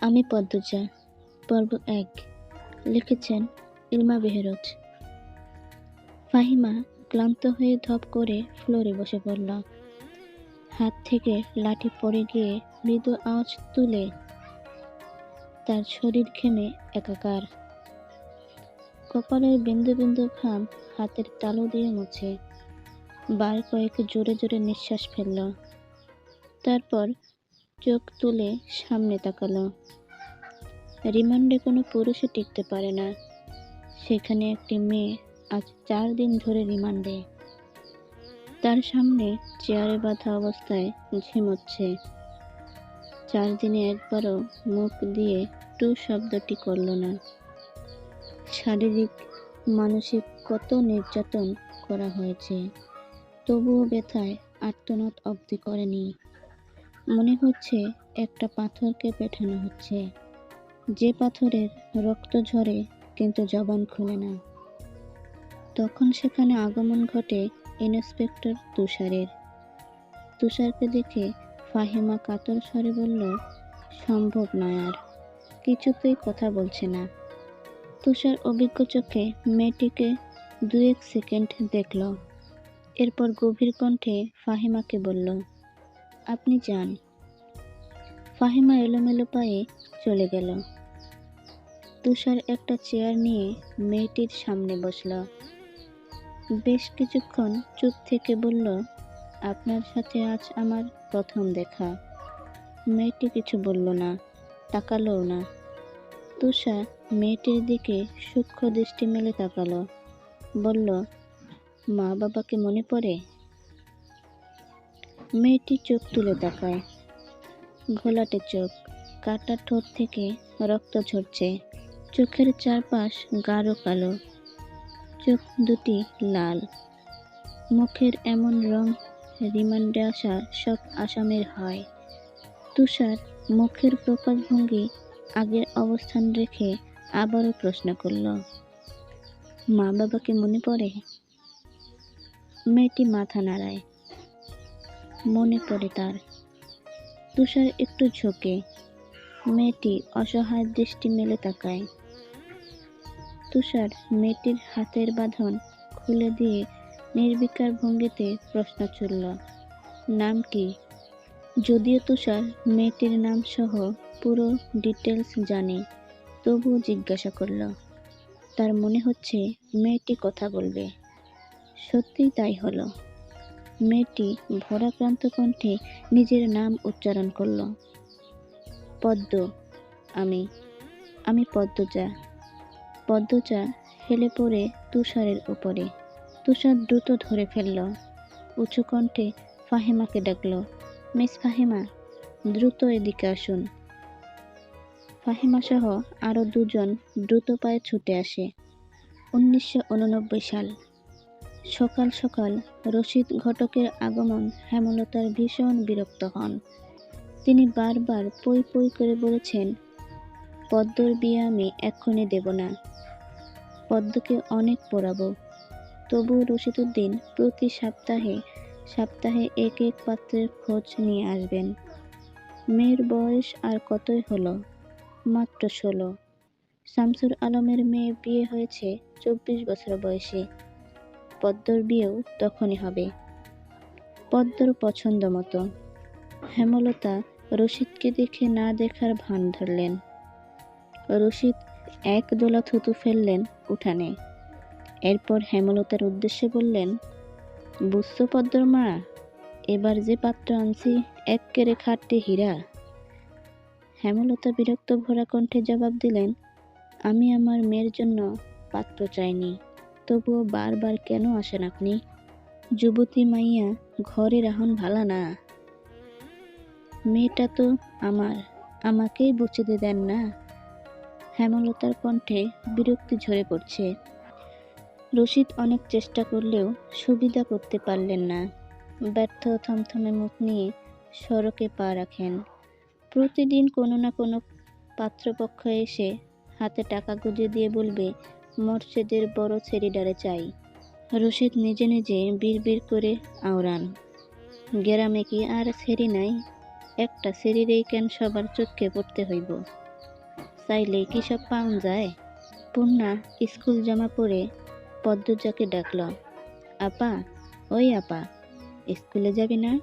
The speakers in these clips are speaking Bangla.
আমি পদ্মজা, পর্ব এক, লিখেছেন ইলমা বেহেরোজ ফাহিমা ক্লান্ত হয়ে ধপ করে ফ্লোরে বসে পড়ল। হাত থেকে লাঠি পড়ে গিয়ে মৃদু আওয়াজ তুলে তার শরীর ঘেমে একাকার। কপালের বিন্দু বিন্দু ঘাম হাতের তালু দিয়ে মুছে। বার কয়েক জোরে জোরে নিঃশ্বাস ফেলল। তারপর চোখ তুলে সামনে তাকালো। রিমান্ডে কোনো পুরুষে টিকতে পারে না। সেখানে একটি মেয়ে আজ চার দিন ধরে রিমান্ডে। তার সামনে চেয়ারে বাঁধা অবস্থায় ঝিমোচ্ছে। চার দিনে একবারও মুখ দিয়ে টু শব্দটি করল না। শারীরিক, মানসিক কত নির্যাতন করা হয়েছে, তবুও ব্যথায় আর্তনাদ অবধি করেনি। মনে হচ্ছে একটা পাথরকে পেঠানো হচ্ছে। যে পাথরের রক্ত ঝরে কিন্তু জবান খুলে না। তখন সেখানে আগমন ঘটে ইন্সপেক্টর তুষারের। তুষারকে দেখে ফাহিমা কাতর স্বরে বলল, সম্ভব নয় আর, কিছুতেই কথা বলছে না। তুষার অভিজ্ঞ চোখে মেয়েটিকে দু এক সেকেন্ড দেখল। এরপর গভীর কণ্ঠে ফাহিমাকে বলল আপনি যান। ফাহিমা এলোমেলো পায়ে চলে গেল। তুষার একটা চেয়ার নিয়ে মেয়েটির সামনে বসল। বেশ কিছুক্ষণ চুপ থেকে বলল, আপনার সাথে আজ আমার প্রথম দেখা। মেয়েটি কিছু বলল না, তাকালোও না। তুষার মেয়েটির দিকে সূক্ষ্ম দৃষ্টি মেলে তাকালো। বলল মা বাবাকে মনে পড়ে? মেয়েটি চোখ তুলে তাকায়। ঘোলাটে চোখ, কাটা ঠোঁট থেকে রক্ত ঝরছে। চোখের চারপাশ গাঢ় কালো, চোখ দুটি লাল। মুখের এমন রং রিমান্ডে আসা সব আসামের হয়। তুষার মুখের প্রকাশভঙ্গি আগের অবস্থান রেখে আবারও প্রশ্ন করল মা বাবাকে মনে পড়ে? মেয়েটি মাথা নাড়ায়। মনে পড়ে তার। তুষার একটু ঝোঁকে। মেয়েটি অসহায় দৃষ্টি মেলে তাকায়। তুষার মেয়েটির হাতের বাঁধন খুলে দিয়ে নির্বিকার ভঙ্গিতে প্রশ্ন ছুড়ল, নাম কি? যদিও তুষার, মেয়েটির নাম সহ পুরো ডিটেলস জানে তবুও জিজ্ঞাসা করল, তার মনে হচ্ছে মেয়েটি কথা বলবে। সত্যিই তাই হলো। মেয়েটি ভরাক্রান্ত কণ্ঠে নিজের নাম উচ্চারণ করল। পদ্ম, আমি আমি পদ্মজা। পদ্মজা হেলে পড়ে তুষারের উপরে। তুষার দ্রুত ধরে ফেলল। উঁচু কণ্ঠে ফাহেমাকে ডাকল, মিস ফাহেমা, দ্রুত এদিকে আসুন। ফাহিমা সহ আরও দুজন দ্রুত পায়ে ছুটে আসে। উনিশশো উননব্বই সাল। সকাল সকাল রশিদ ঘটকের আগমন হেমলতার ভীষণ বিরক্ত হন। তিনি বারবার পই পই করে বলেছেন, পদ্মর বিয়ে আমি এক্ষণে দেব না। পদ্মকে অনেক পড়াবো। তবু রশিদুদ্দিন প্রতি সপ্তাহে সপ্তাহে এক এক পাত্রের খোঁজ নিয়ে আসবেন। মেয়ের বয়স আর কতই হলো? মাত্র ষোলো। শামসুর আলমের মেয়ে বিয়ে হয়েছে চব্বিশ বছর বয়সে। পদ্মর বিয়েও তখনই হবে। পদ্মর পছন্দ মতো। হেমলতা রশিদকে দেখে না দেখার ভান ধরলেন। রশিদ এক দোলা থুতু ফেললেন উঠানে। এরপর হেমলতার উদ্দেশ্যে বললেন, বুঝছ পদ্মর মা, এবার যে পাত্র আনছি এক কেড়ে খাটতে হীরা। হেমলতা বিরক্ত ভরা কণ্ঠে জবাব দিলেন, আমি আমার মেয়ের জন্য পাত্র চাইনি। তবুও বারবার কেন আসেন আপনি? যুবতী মাইয়া ঘরে রাহন ভালা না। মেয়েটা তো আমার, আমাকেই বুঝতে দেন না। হেমলতার কণ্ঠে বিরক্তি ঝরে পড়ছে। রশিদ অনেক চেষ্টা করলেও সুবিধা করতে পারলেন না। ব্যর্থ থমথমে মুখ নিয়ে সড়কে পা রাখেন। প্রতিদিন কোনো না কোনো পাত্রপক্ষ এসে হাতে টাকা গুঁজে দিয়ে বলবে মর্ষেদের বড় ছেড়িডারে চাই। রশিদ নিজে নিজে বিড়বিড় করে আওড়ান। গ্রামে কি আর ছেড়ি নাই? একটা শরীরেই কেন সবার চোখে পড়তে হইব? চাইলে কি সব পাওয়া যায়? পূর্ণা স্কুল জামা পরে পদ্মজাকে ডাকল, আপা, ওই আপা, স্কুলে যাবি না?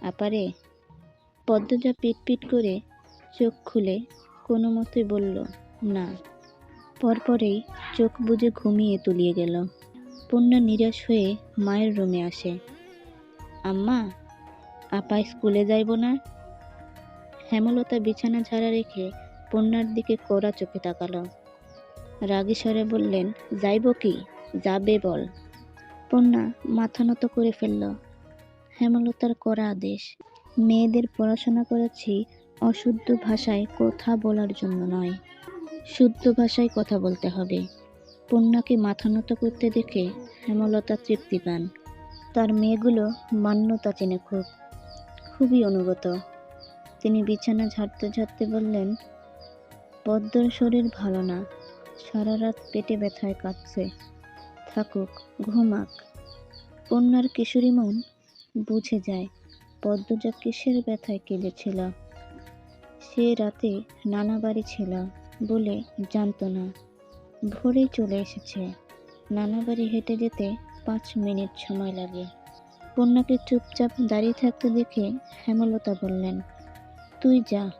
আপারে পদ্মজা পিট পিট করে চোখ খুলে কোনো মতে বলল, না। পরপরেই চোখ বুজে ঘুমিয়ে তুলিয়ে গেল। পূর্ণা নিরাশ হয়ে মায়ের রুমে আসে। আম্মা, আপা স্কুলে যাইব না? হেমলতা বিছানা ঝাড়া রেখে পূর্ণার দিকে কড়া চোখে তাকালো। রাগী স্বরে বললেন, যাইব কি? যাবে বল। পূর্ণা মাথা নত করে ফেলল। হেমলতার কড়া আদেশ, মেয়েদের পড়াশোনা করেছি অশুদ্ধ ভাষায় কথা বলার জন্য নয়। শুদ্ধ ভাষায় কথা বলতে হবে। পূর্ণাকে মাথা নত করতে দেখে হেমলতা তৃপ্তি পান। তার মেয়েগুলো মান্যতা চেনে খুব, খুবই অনুগত। তিনি বিছানা ঝাড়তে ঝাড়তে বললেন পদ্মর শরীর ভালো না, সারা রাত পেটে ব্যথায় কাঁদছে থাকুক, ঘুমাক। কন্যার কিশোরী মন বুঝে যায় পদ্মজা কিসের ব্যথায় কেঁদেছিল। সে রাতে নানা বাড়ি ছিল। বলে জানতো না। ভোরে চলে এসেছে। নানা বাড়ি হেঁটে যেতে পাঁচ মিনিট সময় লাগে। কন্যাকে চুপচাপ দাঁড়িয়ে থাকতে দেখে হেমলতা বললেন, তুই যা।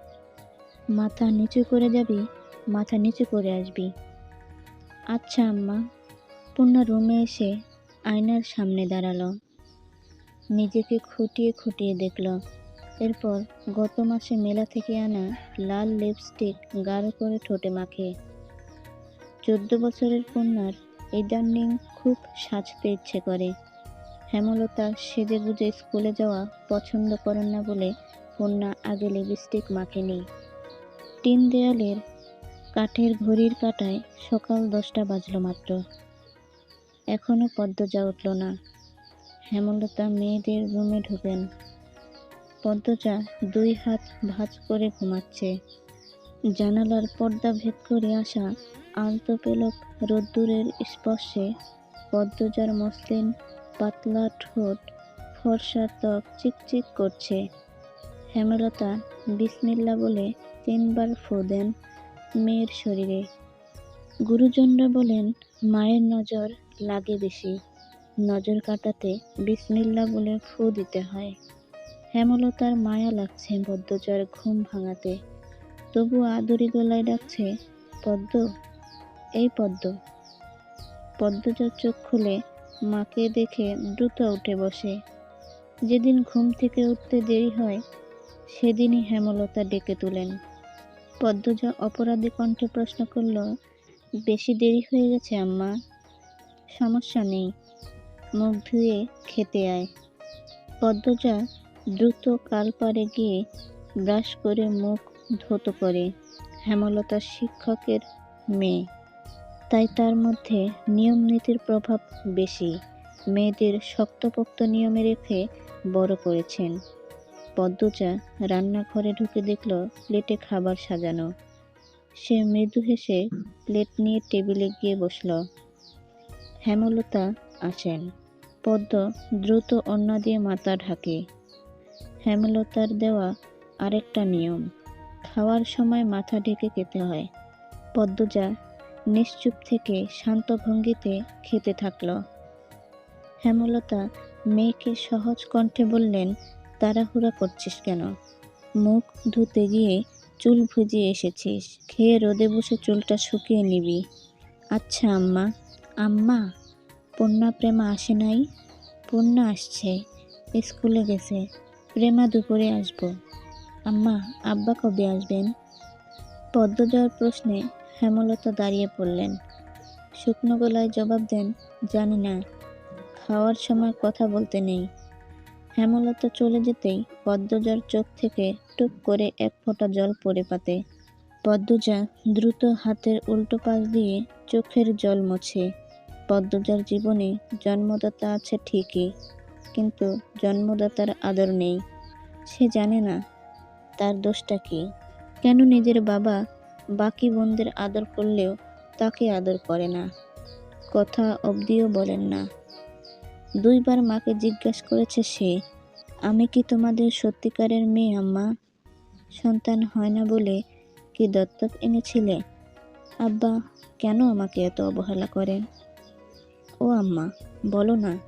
মাথা নিচু করে যাবি, মাথা নিচু করে আসবি। আচ্ছা আম্মা পূর্ণা রুমে এসে আয়নার সামনে দাঁড়াল। নিজেকে খুঁটিয়ে খুঁটিয়ে দেখল। এরপর গত মাসে মেলা থেকে আনা লাল লিপস্টিক গাঢ় করে ঠোঁটে মাখে। চোদ্দ বছরের কন্যার ইদানিং খুব সাজতে ইচ্ছে করে। হেমলতা সেজে গুজে স্কুলে যাওয়া পছন্দ করেন না বলে কন্যা আগে লিপস্টিক মাখেনি। টিন দেয়ালের কাঠের ঘড়ির কাঁটায় সকাল দশটা বাজলো মাত্র। এখনও পদ্মজা উঠল না। হেমলতা মেয়েদের রুমে ঢুকেন। পদ্মজা দুই হাত ভাঁজ করে ঘুমাচ্ছে। জানালার পর্দা ভেদ করে আসা আলতো পেলক রোদ্দুরের স্পর্শে পদ্মজার মসলিন পাতলা ঠোঁট ফর্সা ত্বক চিকচিক করছে। হেমলতা বিসমিল্লা বলে তিনবার ফু দেন মেয়ের শরীরে। গুরুজনরা বলেন, মায়ের নজর লাগে বেশি। নজর কাটাতে বিসমিল্লা বলে ফু দিতে হয়। হেমলতার মায়া লাগছে পদ্মজার ঘুম ভাঙাতে। তবু আদরি গলায় ডাকছে, পদ্ম, এই পদ্ম। পদ্মজার চোখ খুলে মাকে দেখে দ্রুত উঠে বসে। যেদিন ঘুম থেকে উঠতে দেরি হয়, সেদিনই হেমলতা ডেকে তুলেন। পদ্মজা অপরাধী কণ্ঠে প্রশ্ন করল, বেশি দেরি হয়ে গেছে, আম্মা। সমস্যা নেই। মুখ ধুয়ে খেতে আয়। পদ্মজা দ্রুত কাল পাড়ে গিয়ে ব্রাশ করে মুখ ধৌত করে হেমলতা শিক্ষকের মেয়ে। তাই তার মধ্যে নিয়ম নীতির প্রভাব বেশি। মেয়েদের শক্তপোক্ত নিয়মে রেখে বড় করেছেন। পদ্মজা রান্নাঘরে ঢুকে দেখল প্লেটে খাবার সাজানো। সে মৃদু হেসে প্লেট নিয়ে টেবিলে গিয়ে বসল। হেমলতা আসেন। পদ্ম দ্রুত অন্য দিয়ে মাথা ঢাকে। হেমলতার দেওয়া আরেকটা নিয়ম, খাওয়ার সময় মাথা ঢেকে খেতে হয়। পদ্মজা নিশ্চুপ থেকে শান্ত ভঙ্গিতে খেতে থাকল। হেমলতা মেয়েকে সহজ কণ্ঠে বললেন, তাড়াহুড়া করছিস কেন? মুখ ধুতে গিয়ে চুল ভুজিয়ে এসেছিস, খেয়ে রোদে বসে চুলটা শুকিয়ে নিবি। আচ্ছা আম্মা। আম্মা, পূর্ণা প্রেমা আসে নাই? পূর্ণা আসছে, স্কুলে গেছে। প্রেমা দুপুরে আসব। আম্মা, আব্বা কবে আসবেন? পদ্ম যাওয়ার প্রশ্নে হেমলতা দাঁড়িয়ে পড়লেন। শুকনো গলায় জবাব দেন, জানি না, খাওয়ার সময় কথা বলতে নেই। হেমলতা চলে যেতেই পদ্মজার চোখ থেকে টুপ করে এক ফোঁটা জল পড়ে পাতে। পদ্মজা দ্রুত হাতের উল্টো পাশ দিয়ে চোখের জল মোছে। পদ্মজার জীবনে জন্মদাতা আছে ঠিকই। কিন্তু জন্মদাতার আদর নেই। সে জানে না তার দোষটা কি। কেন নিজের বাবা বাকি বোনদের আদর করলেও তাকে আদর করে না? কথা অবধিও বলেন না। দুইবার মাকে জিজ্ঞেস করেছে সে, আমি কি তোমাদের সত্যিকারের মেয়ে, আম্মা? সন্তান হয় না বলে কি দত্তক এনেছিলে? আব্বা, কেন আমাকে এত অবহেলা করেন? ও আম্মা, বলো না।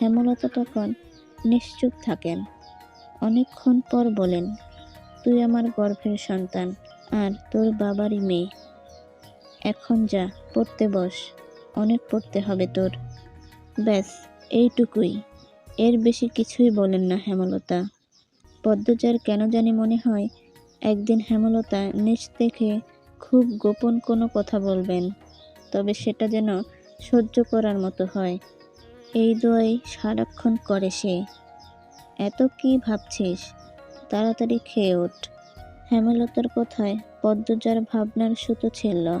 হেমলতা তখন নিশ্চুপ থাকেন। অনেকক্ষণ পর বলেন, তুই আমার গর্ভের সন্তান, আর তোর বাবারই মেয়ে। এখন যা, পড়তে বস, অনেক পড়তে হবে তোর। ব্যাস, এইটুকুই। এর বেশি কিছুই বলেন না হেমলতা। পদ্মজার কেন জানি মনে হয়, একদিন হেমলতা নিচ থেকে খুব গোপন কোনো কথা বলবেন, তবে সেটা যেন সহ্য করার মতো হয়। এই দোয়াই সারাক্ষণ করে সে। এত কি ভাবছিস? তাড়াতাড়ি খেয়ে ওঠ হেমলতার কথায় পদ্মজার ভাবনার সুতো ছিল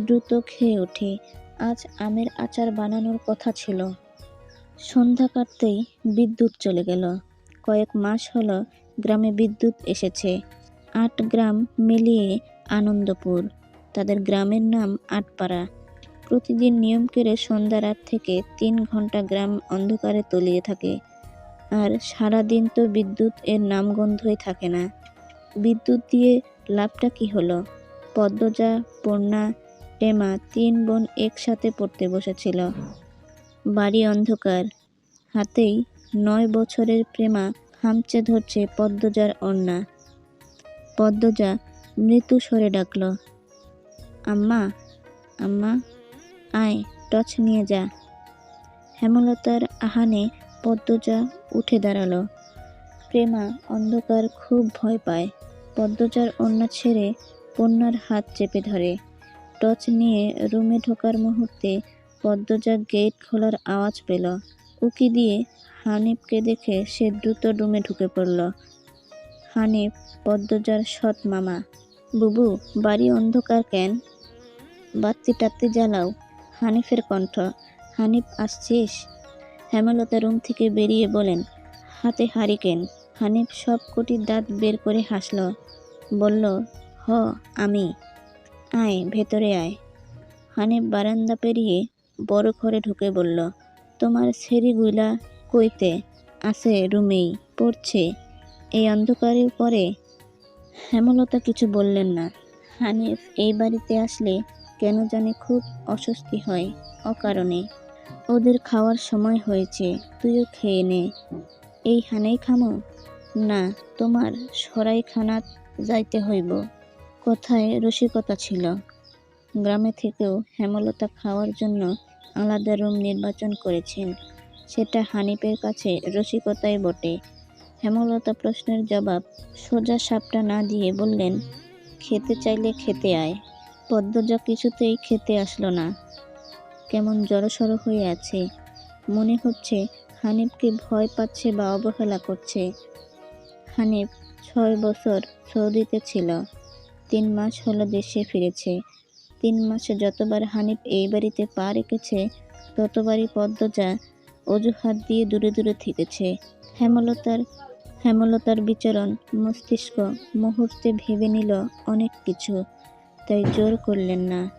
দ্রুত খেয়ে ওঠে আজ আমের আচার বানানোর কথা ছিল। সন্ধ্যা কাটতেই বিদ্যুৎ চলে গেল। কয়েক মাস হলো গ্রামে বিদ্যুৎ এসেছে। আট গ্রাম মিলিয়ে আনন্দপুর। তাদের গ্রামের নাম আটপাড়া। প্রতিদিন নিয়ম করে সন্ধ্যা রাত থেকে তিন ঘণ্টা গ্রাম অন্ধকারে তলিয়ে থাকে। আর সারাদিন তো বিদ্যুৎ এর নামগন্ধই থাকে না। বিদ্যুৎ দিয়ে লাভটা কি হলো? পদ্মজা, পূর্ণা টেমা তিন বোন একসাথে পড়তে বসেছিল। বাড়ি অন্ধকার। হাতেই নয় বছরের প্রেমা খামচে ধরছে পদ্মজার অন্না। পদ্মজা মৃত্যু সরে ডাকল, আম্মা আম্মা। আয় টর্চ নিয়ে যা। হেমলতার আহানে পদ্মজা উঠে দাঁড়াল। প্রেমা অন্ধকার খুব ভয় পায়। পদ্মজার অন্না ছেড়ে কন্যার হাত চেপে ধরে। টর্চ নিয়ে রুমে ঢোকার মুহূর্তে পদ্মজা গেট খোলার আওয়াজ পেল। উকি দিয়ে হানিফকে দেখে সে দ্রুত রুমে ঢুকে পড়ল। হানিফ পদ্মজার সৎ মামা। বুবু, বাড়ি অন্ধকার কেন? বাত্তি টাত্তি জ্বালাও। হানিফের কণ্ঠ, হানিফ, আসছিস? হেমলতা রুম থেকে বেরিয়ে বলেন, হাতে হারিকেন। হানিফ সব কটি দাঁত বের করে হাসল, বলল, হ, আমি। আয়, ভেতরে আয়। হানিফ বারান্দা পেরিয়ে বড় ঘরে ঢুকে বলল, তোমার ছেড়িগুলা কইতে? আছে, রুমেই, পড়ছে। এই অন্ধকারের পরে হেমলতা কিছু বললেন না। হানিফ এই বাড়িতে আসলে কেন জানি খুব অস্বস্তি হয় অকারণে। ওদের খাওয়ার সময় হয়েছে, তুইও খেয়ে নে। এই হানেই খামো? না, তোমার সরাইখানাত যাইতে হইব। কথায় রসিকতা ছিল। গ্রামে থেকেও হেমলতা খাওয়ার জন্য আলাদা রুম নির্বাচন করেছেন। সেটা হানিফের কাছে রসিকতাই বটে। হেমলতা প্রশ্নের জবাব সোজা সাপটা না দিয়ে বললেন, খেতে চাইলে খেতে আয়। পদ্মজা কিছুতেই খেতে আসলো না। কেমন জড়সড় হয়ে আছে। মনে হচ্ছে হানিফকে ভয় পাচ্ছে বা অবহেলা করছে। হানিফ ছয় বছর সৌদিতে ছিল। তিন মাস হলো দেশে ফিরেছে। তিন মাসে যতবার হানিফ এই বাড়িতে পা রেখেছে, ততবারই পদ্মজা অজুহাত দিয়ে দূরে দূরে থেকেছে। হেমলতার হেমলতার বিচরণ মস্তিষ্ক মুহূর্তে ভেবে নিল অনেক কিছু। তাই জোর করলেন না।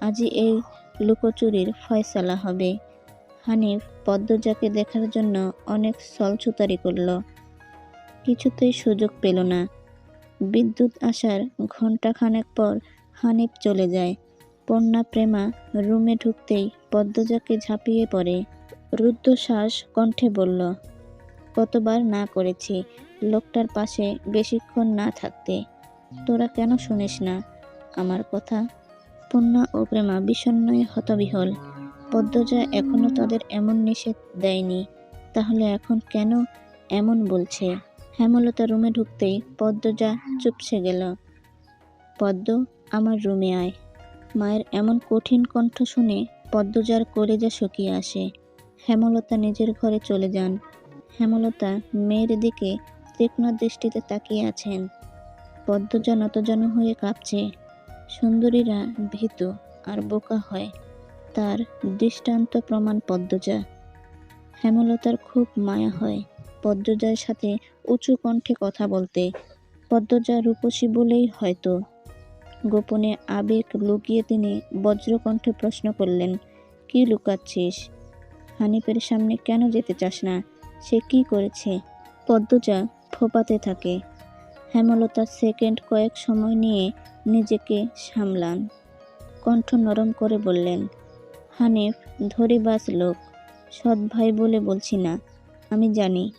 আজই এই লুকোচুরির ফয়সালা হবে। হানিফ পদ্মজাকে দেখার জন্য অনেক সলছুতারি করল। কিছুতেই সুযোগ পেল না। বিদ্যুৎ আসার ঘণ্টাখানেক পর হানিফ চলে যায়। পণ্যা প্রেমা রুমে ঢুকতেই পদ্মজাকে ঝাঁপিয়ে পড়ে। রুদ্ধশ্বাস কণ্ঠে বলল, কতবার না করেছি, লোকটার পাশে বেশিক্ষণ না থাকতে। তোরা কেন শুনিস না? আমার কথা। পূর্ণা ও প্রেমা বিষণ্ণয় হতবিহল। পদ্মজা এখনও তাদের এমন নিষেধ দেয়নি। তাহলে এখন কেন এমন বলছে? হেমলতা রুমে ঢুকতেই পদ্মজা চুপসে গেল। পদ্ম, আমার রুমে আয়। মায়ের এমন কঠিন কণ্ঠ শুনে পদ্মজার কলেজা শুকিয়ে আসে। হেমলতা নিজের ঘরে চলে যান। হেমলতা মেয়ের দিকে তীক্ষ্ণ দৃষ্টিতে তাকিয়ে আছেন। পদ্মজা নতজন হয়ে কাঁপছে। সুন্দরীরা ভীত আর বোকা হয়, তার দৃষ্টান্ত প্রমাণ পদ্মজা। হেমলতার খুব মায়া হয় পদ্মজার সাথে উঁচু কণ্ঠে কথা বলতে। পদ্মজা রূপসী বলেই হয়তো। গোপনে আবেগ লুকিয়ে তিনি বজ্রকণ্ঠে প্রশ্ন করলেন, কি লুকাচ্ছিস? হানিফের সামনে কেন যেতে চাস না? সে কি করেছে? পদ্মজা ফোপাতে থাকে। হেমলতা সেকেন্ড কয়েক সময় নিয়ে নিজেকে সামলান। কণ্ঠ নরম করে বললেন, হানিফ ধরিবাজ লোক। সৎ ভাই বলে বলছি না, আমি জানি।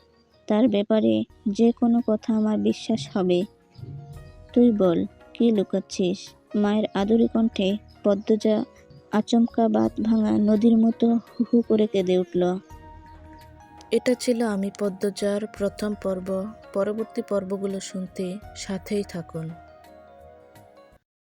তার ব্যাপারে যে কোনো কথা আমার বিশ্বাস হবে। তুই বল, কি লুকাচ্ছিস? মায়ের আদুরি কণ্ঠে পদ্মজা আচমকা বাত ভাঙা নদীর মতো হু হু করে কেঁদে উঠল। এটা ছিল আমি পদ্মজার প্রথম পর্ব। পরবর্তী পর্বগুলো শুনতে সাথেই থাকুন।